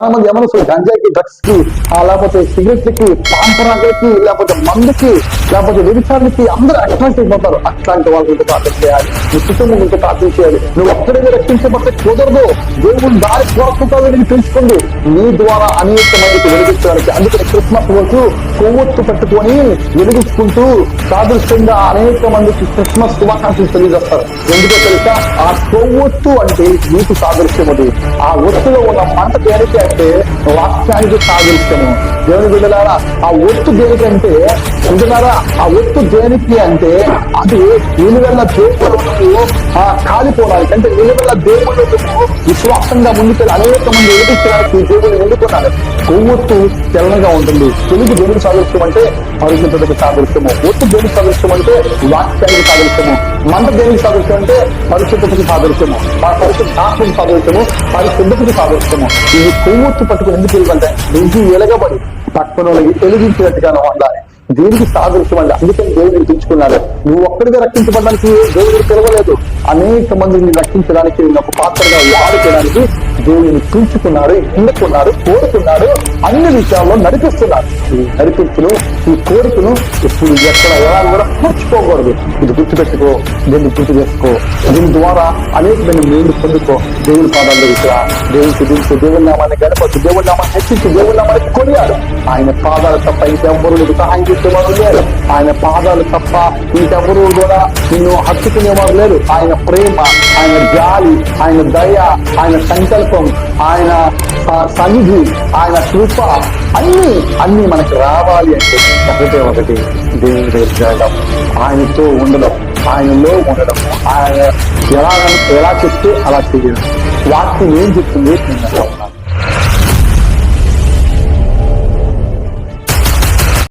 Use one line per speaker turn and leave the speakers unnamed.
చాలా మంది గంజాయికి డ్రగ్స్కి ఆ, లేకపోతే సిగరెట్లకి పాంపరాగలకి లేకపోతే మందుకి లేకపోతే వ్యభిచారానికి అందరూ అట్రాక్ట్ అయిపోతారు అట్లాంటి వాళ్ళ గురించి ప్రార్థన చేయాలి. నీ కుటుంబం గురించి ప్రార్థన చేయాలి. నువ్వు ఒక్కడిగా రక్షించబడితే కుదరదు. దేవుడు దారి కోరుకుంటావు తెలుసుకోండి. నీ ద్వారా అనేక మందికి వెలిగించడానికి. అందుకని క్రిస్మస్ రోజు కొవ్వొత్తు పెట్టుకొని వెలిగించుకుంటూ సాదృశ్యంగా అనేక మందికి క్రిస్మస్ శుభాకాంక్షలు తెలియజేస్తారు. ఎందుకో తెలుసా? ఆ కొవ్వొత్తు అంటే నీకు సాదృశ్యం అది. ఆ ఒత్తులో ఉన్న పంట దేనికి అంటే వాక్యానికి సాదృశ్యము దేవుని బిడ్డలారా ఆ ఒత్తు దేనికంటే అంటున్నారా ఆ ఒత్తు దేనికి అంటే అది నిలువెల్ల దేవుడు ఆ కాలిపోవడానికి అంటే నిలువెల్ల దేవుడు విశ్వాసంగా ముందుకెళ్ళి అనేక మంది ఎదుటించడానికి దేవుడు ఎన్నుకున్నారు కొవ్వొత్తు తెల్లగా ఉంటుంది. తెలుగు దేవుడు సాదృశ్యం అంటే పరిశుద్ధతకు సాదృశ్యము. ఒత్తు దేవుడు సాదృశ్యం అంటే వాక్యానికి సాదృశ్యము. మంట దేవుని సాదృశ్యం అంటే పరిశుద్ధతకు సాదృశ్యము. ఆ పరిశుద్ధ ఆత్మకు సాదృశ్యము పరిశుద్ధతకు సాదృశ్యము. ఇది కొవ్వొత్తు పట్టుకుని ఎందుకు వెళ్ళాలంటే ఇది ఎలగబడి పక్కన వాళ్ళకి ఉండాలి. దేనికి సాదృశ్యం అండి? అందుకని దేవుడిని పిలుచుకున్నాడు. నువ్వు ఒక్కడిగా రక్షించబడడానికి దేవుడు పిలవలేదు. అనేక మందిని రక్షించడానికి ఒక పాత్రగా వాడుకోవడానికి దేవుడిని పిలుచుకున్నాడు ఎన్నుకున్నాడు కోరుకున్నాడు అన్ని విషయాల్లో నడిపిస్తున్నాడు. ఈ నడిపించును ఈ కోరికను ఇప్పుడు ఎక్కడ ఎలా కూడా మర్చిపోకూడదు. ఇది గుర్తుపెట్టుకో దీన్ని గుర్తు చేసుకో. దీని ద్వారా అనేకమైన మేలు పొందుకో. దేవుని పాదాలు దగ్గర దేవుని దించు దేవుని నామాన్ని గడపచ్చు దేవుని నామాన్ని హెచ్చించు దేవుని నామాన్ని కొనియాడు. ఆయన పాదాలు తప్ప ఇంకెవ్వరు నీకు సహాయం చేసేవారు లేరు. ఆయన పాదాలు తప్ప ఇంకెవ్వరు కూడా నిన్ను హత్తుకునేవారు లేరు. ఆయన ప్రేమ ఆయన జాలి ఆయన దయ ఆయన సంకల్పం ఆయన సన్నిధి ఆయన కృప అన్ని అన్ని మనకు రావాలి అంటే ఒకటే ఒకటి దేవుని దగ్గర జరగడం ఆయనతో ఉండడం ఆయనలో ఉండడం. ఆయన ఎలా ఎలా చెప్తే అలా చేయడం వాక్యం ఏం చెప్తుంది నేను